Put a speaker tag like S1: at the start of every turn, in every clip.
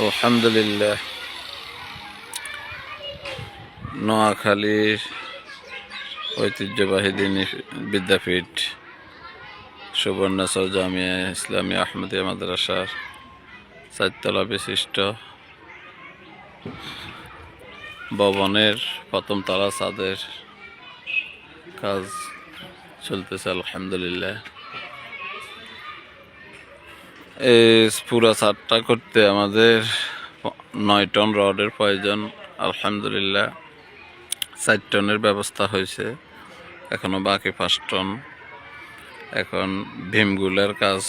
S1: আলহামদুলিল্লাহ। নোয়াখালীর ঐতিহ্যবাহী দিনী বিদ্যাপীঠ সুবর্ণচর জামিয়া ইসলামী আহমদিয়া মাদ্রাসার চারতলা বিশিষ্ট ভবনের প্রথম তলা ছাদের কাজ চলতেছে, আলহামদুলিল্লাহ। এই পুরো ছাদটা করতে আমাদের নয় টন রডের প্রয়োজন, আলহামদুলিল্লাহ। চার টনের ব্যবস্থা হয়েছে, এখনও বাকি পাঁচ টন। এখন ভীমগুলার কাজ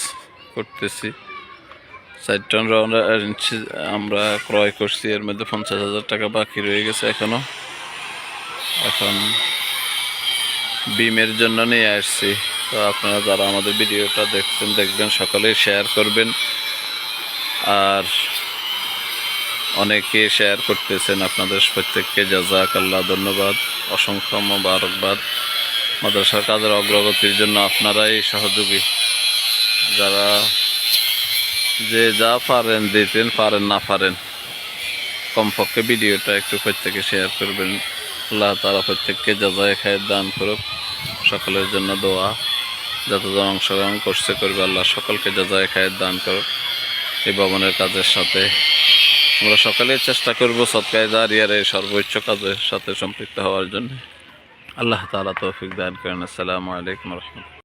S1: করতেছি। চার টন রড আমরা ক্রয় করছি, এর মধ্যে পঞ্চাশ হাজার টাকা বাকি রয়ে গেছে এখনও। এখন বিমের জন্য নিয়ে আসছি। তো আপনারা যারা আমাদের ভিডিওটা দেখছেন, দেখবেন, সকলেই শেয়ার করবেন। আর অনেকে শেয়ার করতেছেন আপনাদের প্রত্যেককে জাজাক আল্লাহ ধন্যবাদ, অসংখ্য মোবারকবাদ। মাদ্রাসার কাজের অগ্রগতির জন্য আপনারাই সহযোগী। যারা যে যা পারেন, দিতেন, পারেন, না পারেন, কমপক্ষে ভিডিওটা একটু প্রত্যেকে শেয়ার করবেন। আল্লাহ তারা প্রত্যেককে যাজায় খায়ের দান করুক। সকলের জন্য দোয়া। যতজন অংশগ্রহণ করছে করবে আল্লাহ সকলকে যাজায় খায় দান কর এই ভবনের কাজের সাথে। আমরা সকালে চেষ্টা করব সৎকায় দাঁড়িয়ে এই সর্বোচ্চ কাজের সাথে সম্পৃক্ত হওয়ার জন্য। আল্লাহ তালা তৌফিক দান করেন। আসসালামু আলাইকুম রহমতুল্লাহ।